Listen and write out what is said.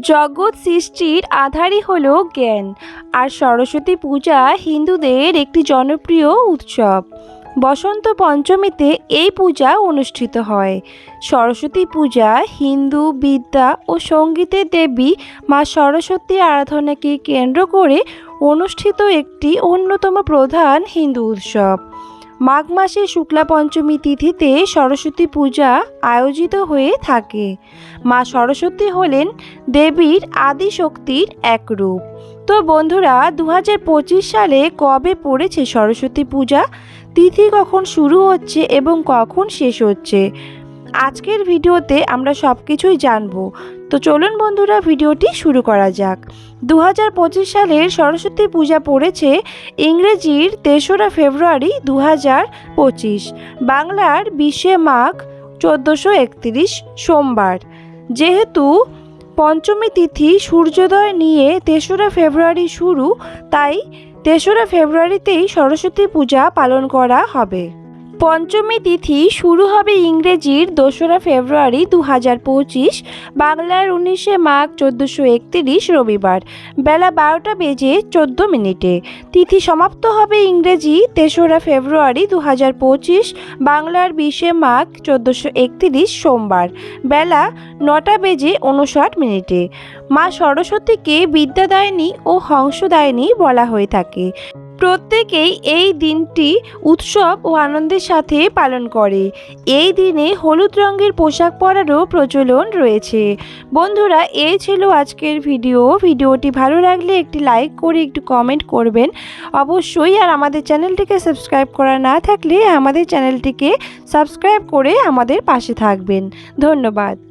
জগৎ সৃষ্টির আধারই হল জ্ঞান, আর সরস্বতী পূজা হিন্দুদের একটি জনপ্রিয় উৎসব। বসন্ত পঞ্চমীতে এই পূজা অনুষ্ঠিত হয়। সরস্বতী পূজা হিন্দু, বিদ্যা ও সঙ্গীতের দেবী মা সরস্বতী আরাধনাকে কেন্দ্র করে অনুষ্ঠিত একটি অন্যতম প্রধান হিন্দু উৎসব। মাঘ মাসে শুক্লা পঞ্চমী তিথিতে সরস্বতী পূজা আয়োজিত হয়ে থাকে। মা সরস্বতী হলেন দেবীর আদি শক্তির এক রূপ তো বন্ধুরা দু হাজার পঁচিশ সালে কবে পড়েছে সরস্বতী পূজা? তিথি কখন শুরু হচ্ছে এবং কখন শেষ হচ্ছে? আজকের ভিডিওতে আমরা সব কিছুই জানব। তো চলুন বন্ধুরা, ভিডিওটি শুরু করা যাক। দু হাজার পঁচিশ সালের সরস্বতী পূজা পড়েছে ইংরেজির তেসরা ফেব্রুয়ারি দু বাংলার বিশে মাঘ চোদ্দোশো একত্রিশ সোমবার। যেহেতু পঞ্চমী তিথি সূর্যোদয় নিয়ে তেসরা ফেব্রুয়ারি শুরু, তাই তেসরা ফেব্রুয়ারিতেই সরস্বতী পূজা পালন করা হবে। পঞ্চমী তিথি শুরু হবে ইংরেজির দোসরা ফেব্রুয়ারি দু হাজার পঁচিশ, বাংলার উনিশে মাঘ চোদ্দোশো একত্রিশ রবিবার। বেলা বারোটা বেজে চোদ্দ মিনিটে। তিথি সমাপ্ত হবে ইংরেজি তেসরা ফেব্রুয়ারি দু হাজার পঁচিশ, বাংলার বিশে মাঘ চোদ্দোশো একত্রিশ সোমবার। বেলা নটা বেজে উনষাট মিনিটে। মা সরস্বতীকে বিদ্যাদায়িনী ও হংসদায়নী বলা হয়ে থাকে। প্রত্যেকেই এই দিনটি উৎসব ও আনন্দের সাথে পালন করে। এই দিনে হলুদ রঙের পোশাক পরারও প্রচলন রয়েছে। বন্ধুরা, এই ছিল আজকের ভিডিও। ভিডিওটি ভালো লাগলে একটি লাইক করে, একটু কমেন্ট করবেন। অবশ্যই, আর আমাদের চ্যানেলটিকে সাবস্ক্রাইব করা না থাকলে আমাদের চ্যানেলটিকে সাবস্ক্রাইব করে আমাদের পাশে থাকবেন। ধন্যবাদ।